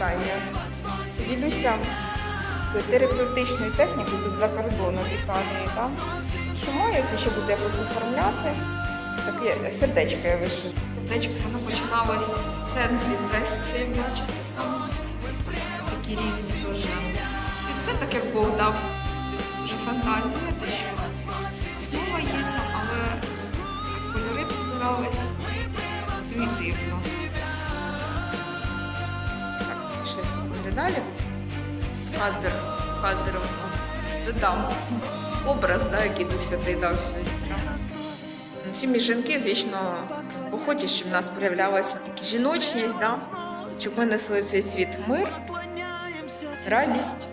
вітання. Поділюся такою терапевтичною технікою тут за кордоном в Італії. Маю, це ще буду якось оформляти. Таке сердечко я вишу. Сердечко воно починалось в центрі Брести, бачите, там такі різні дуже. Тобто це так, як Бог дав. Вже фантазія, те, що основа є там, але кольори підбирались далі. Кадр, кадр додам. Образ, да, який Дух Святий дав сьогодні. Всі ми жінки, звісно, похоті, щоб в нас проявлялася така жіночність, да? щоб ми несли в цей світ мир, радість.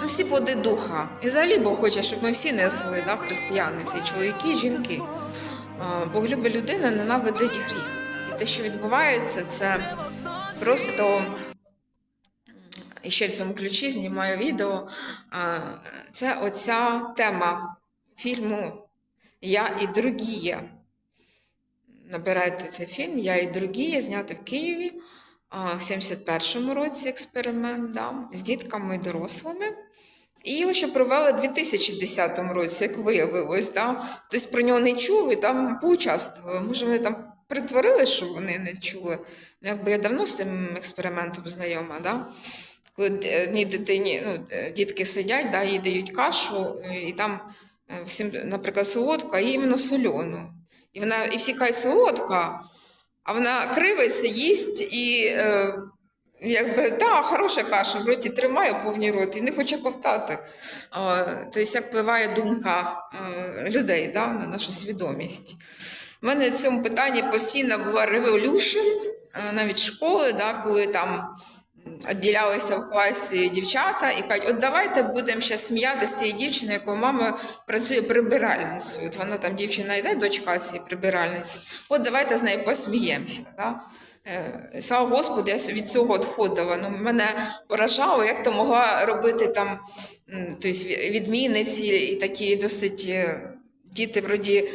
Ну, всі плоди духа. І взагалі Бог хоче, щоб ми всі несли, да, християни, ці чоловіки жінки. Бог любить людину, ненавидить гріх. І те, що відбувається, це просто і ще в цьому ключі знімаю відео. Це оця тема фільму Я і другія. Набирайте цей фільм Я і другія, знятий в Києві в 71-му році експеримент да, з дітками і дорослими. І його ще провели у 2010 році, як виявилось. Да? Хтось про нього не чув і там поучаствували. Може, вони там притворили, що вони не чули. Ну, якби я давно з цим експериментом знайома. Да? Коли одній дитині, ну, е, дітки сидять, да, їй дають кашу, е, і там е, всім, наприклад, солодку, а їй іменно соляну. І, вона, і всі кажуть, солодка, а вона кривиться, їсть і. Е, Якби та хороша каша, в роті тримає повні рот і не хоче ковтати. Тобто, як впливає думка е, людей да, на нашу свідомість. У мене в цьому питанні постійно була е, навіть школи, да, коли там відділялися в класі дівчата і кажуть, от давайте будемо ще сміятися з цією дівчиною, якою мама працює прибиральницею. От вона там дівчина йде, дочка цієї прибиральниці. От давайте з нею посміємося. Да? Е, Слава Господу, я від цього відходила. Ну, мене поражало, як то могла робити там тобто, відмінниці і такі досить е, діти вроді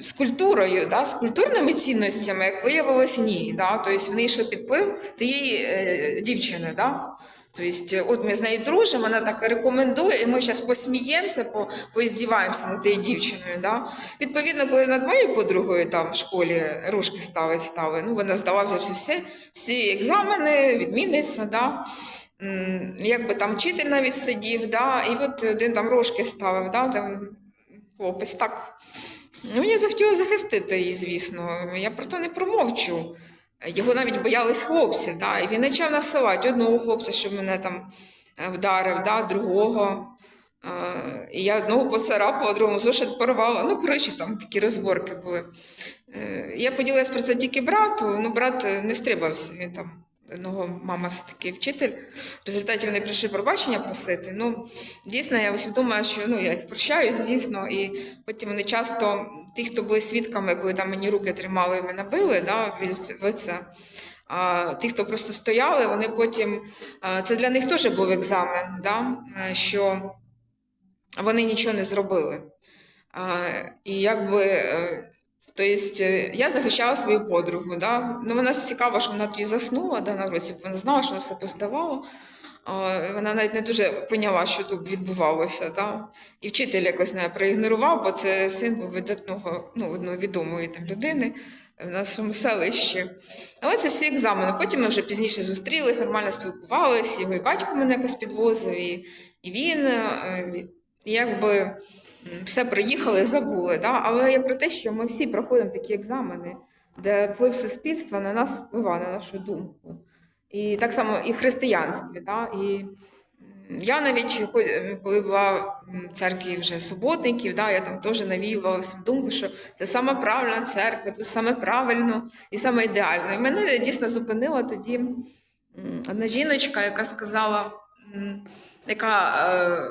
з культурою, да, з культурними цінностями, як виявилось, ні. Да? Тобто вони йшли під вплив тієї е, дівчини. Да? Тобто, от ми з нею дружимо, вона так рекомендує, і ми зараз посміємося, по, поіздіваємося над тією дівчиною. Да? Відповідно, коли над моєю подругою там в школі ружки ставить стали, ну вона здала вже всі, всі екзамени, відмінниця, да? Якби там вчитель навіть сидів, да? і от один там рожки ставив, да? там хлопець так. Ну, Мені захотілося захистити її, звісно. Я про то не промовчу. Його навіть боялись хлопці, да? і він почав насилати одного хлопця, що мене там е, вдарив, да? другого. Е, І я одного поцарапала, другому зошит порвала. Ну, коротше, там такі розборки були. Е, Я поділилась про це тільки брату, ну брат не стримався. Він там одного мама все-таки вчитель. В результаті вони прийшли пробачення просити. Ну, дійсно, я усвідомила, що ну, я їх прощаю, звісно, і потім вони часто, ті, хто були свідками, коли там мені руки тримали і мене били, да, в це. А ті, хто просто стояли, вони потім. Це для них теж був екзамен, да, е, що вони нічого не зробили. А, І якби. Тобто е, я захищала свою подругу. Да? Ну, вона цікаво, що вона тоді заснула да, на уроці, бо вона знала, що вона все поздавала. Вона навіть не дуже поняла, що тут відбувалося. Да? І вчитель якось не проігнорував, бо це син був видатного, ну, відомої там людини в нашому селищі. Але це всі екзамени. Потім ми вже пізніше зустрілись, нормально спілкувалися, його і батько мене якось підвозив, і, і він. е, І якби все приїхали, забули. Да? Але я про те, що ми всі проходимо такі екзамени, де вплив суспільства на нас впливає, на нашу думку. І так само і в християнстві. Да? І я навіть, коли була в церкві вже суботників, да, я там теж навіювала думку, що це саме правильна церква, тут саме правильно і саме ідеально. І мене дійсно зупинила тоді одна жіночка, яка сказала, яка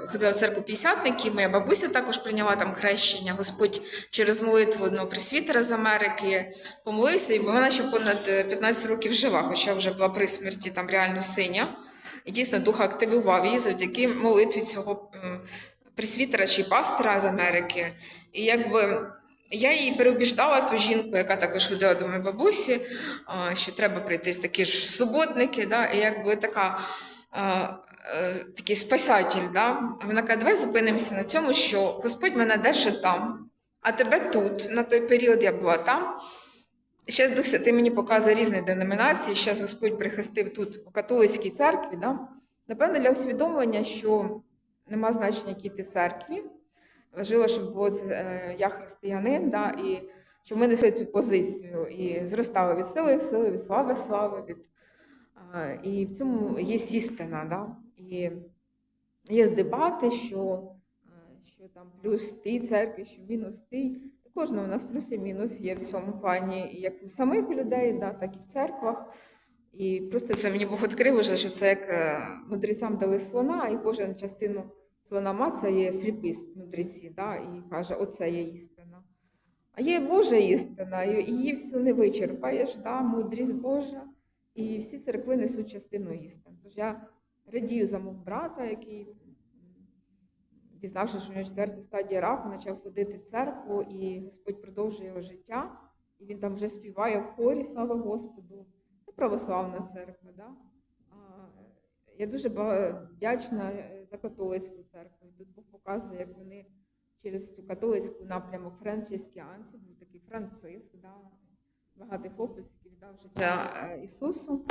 е, ходила в церкву п'ятдесятників, моя бабуся також прийняла там хрещення. Господь через молитву одного пресвітера з Америки помолився, і вона ще понад е, 15 років жива, хоча вже була при смерті там реально синя. І дійсно дух активував її завдяки молитві цього е, пресвітера чи пастора з Америки. І якби я її переубіждала ту жінку, яка також ходила до моєї бабусі, що треба прийти в такі ж суботники, да, і якби така. Е, Такий спасатель, да? Вона каже, давай зупинимося на цьому, що Господь мене держить там, а тебе тут. На той період я була там. Зараз Дух Святий мені показує різні деномінації. Зараз Господь прихистив тут у католицькій церкві. Да? Напевно, для усвідомлення, що нема значення, які ти церкві. Важливо, щоб було це е, я християнин, да? і щоб ми несли цю позицію і зростали від сили в сили, від слави слави. Від, і в цьому є істина. Да? І є дебати, що, що там плюс тій церкві, що мінус тій. Кожного у нас плюс і мінус є в цьому плані, як у самих людей, да, так і в церквах. І просто це мені Бог відкрив уже, що це як е, мудрецям дали слона, і кожен частину слона мацає сліпий мудреці, да, і каже, оце є істина. А є Божа істина, і її всю не вичерпаєш, да, мудрість Божа, і всі церкви несуть частину істин. Тож я радію за мого брата, який, дізнавшись, що у нього четверта стадія раку, почав ходити в церкву, і Господь продовжує його життя. І він там вже співає в хорі, слава Господу. Це православна церква. Да? Я дуже вдячна е, за католицьку церкву. Тут Бог показує, як вони через цю католицьку напрямок францискіанців, був такий Франциск, да? багатий хлопець, віддав життя е, Ісусу.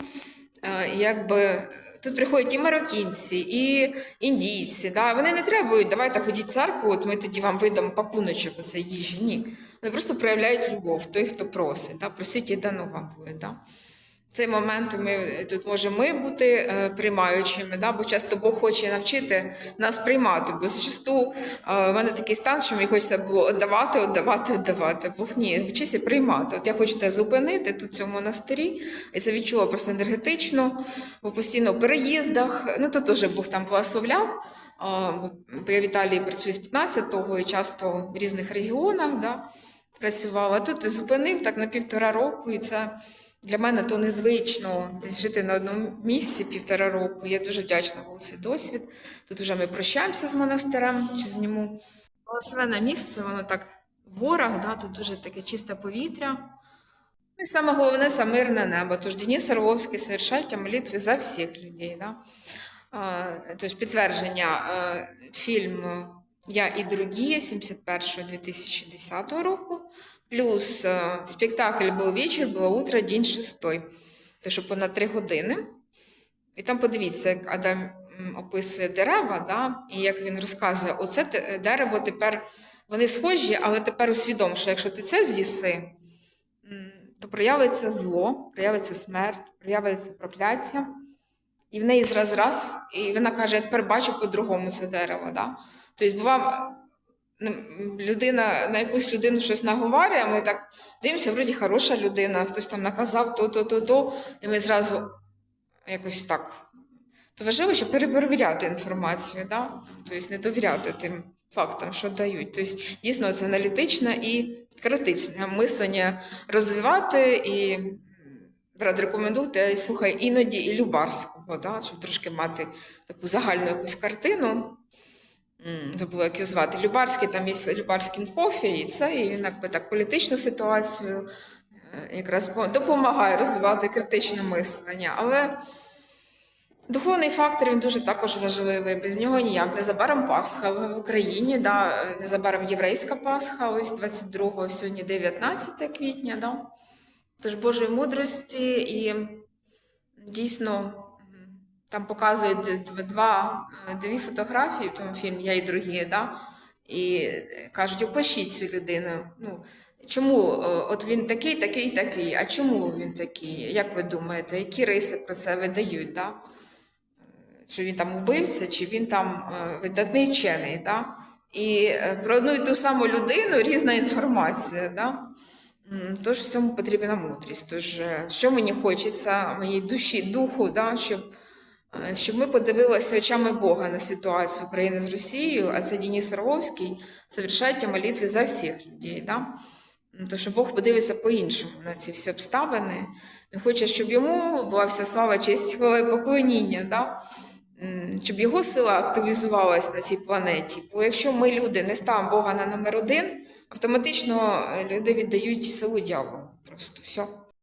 Е, Якби тут приходять і мароккінці, і індійці. Да? Вони не требують, давайте ходіть в церкву, от ми тоді вам видамо пакуночок оцей їжі. Ні. Вони просто проявляють любов, той, хто просить. Да? Просить і дано вам буде. Да? В цей момент ми тут можемо ми бути е, приймаючими, да? бо часто Бог хоче навчити нас приймати. Бо зачасту е, в мене такий стан, що мені хочеться було віддавати, віддавати, віддавати. Бог ні, вчися приймати. От я хочу тебе зупинити тут в цьому монастирі, і це відчула просто енергетично, бо постійно в переїздах. Ну то теж Бог там благословляв. Я в Італії працюю з 15-го і часто в різних регіонах да, працювала. Тут зупинив так на півтора року, і це. Для мене то незвично жити на одному місці півтора року. Я дуже вдячна був цей досвід. Тут вже ми прощаємося з монастирем чи зніму. Благословенне місце, воно так в горах, да, тут дуже таке чисте повітря. Ну і саме головне це мирне небо. Тож Денис Орловський совершайте молитви за всіх людей. Да? А, Тож підтвердження е, фільм Я і другі 71 2010 року. Плюс е, спектакль був вечір, було утро, день шестой. Те, що понад три години. І там подивіться, як Адам описує дерева, да? і як він розказує, оце дерево тепер вони схожі, але тепер усвідом, що якщо ти це з'їси, то проявиться зло, проявиться смерть, проявиться прокляття. І в неї зраз раз, і вона каже: я тепер бачу по-другому це дерево. Да? Тобто, бува, м, людина на якусь людину щось наговорює, ми так дивимося, вроді хороша людина, хтось там наказав то, то, то, то, і ми зразу якось так. То важливо, щоб перепровіряти інформацію, да? тобто не довіряти тим фактам, що дають. Тобто, дійсно, це аналітичне і критичне мислення розвивати і рекомендуйте, слухай, іноді і Любарського, да? щоб трошки мати таку загальну якусь картину. Забула, як його звати. Любарський, там є Любарським кофі, і це, і він якби так політичну ситуацію е, якраз допомагає розвивати критичне мислення. Але духовний фактор він дуже також важливий. Без нього ніяк. Незабаром Пасха в Україні, да, незабаром єврейська Пасха, ось 22-го, сьогодні 19 квітня. Да. Тож Божої мудрості і дійсно там показують два, е, дві фотографії в тому фільмі Я і другі, да? і е, кажуть, опишіть цю людину. Ну, чому е, от він такий, такий, такий, а чому він такий? Як ви думаєте, які риси про це видають? Да? Чи він там вбивця, чи він там видатний вчений? Да? І про одну і ту саму людину різна інформація. Да? Тож в цьому потрібна мудрість. Тож, що мені хочеться, моїй душі, духу, да, щоб, щоб ми подивилися очами Бога на ситуацію України з Росією, а це Денис Орловський, завершайте молитви за всіх людей. Да? М, То що Бог подивиться по-іншому на ці всі обставини. Він хоче, щоб йому була вся слава, честь, хвала і поклоніння. Да? Щоб його сила активізувалась на цій планеті. Бо якщо ми, люди, не ставимо Бога на номер один, автоматично е, люди віддають силу дьяволу. Просто все.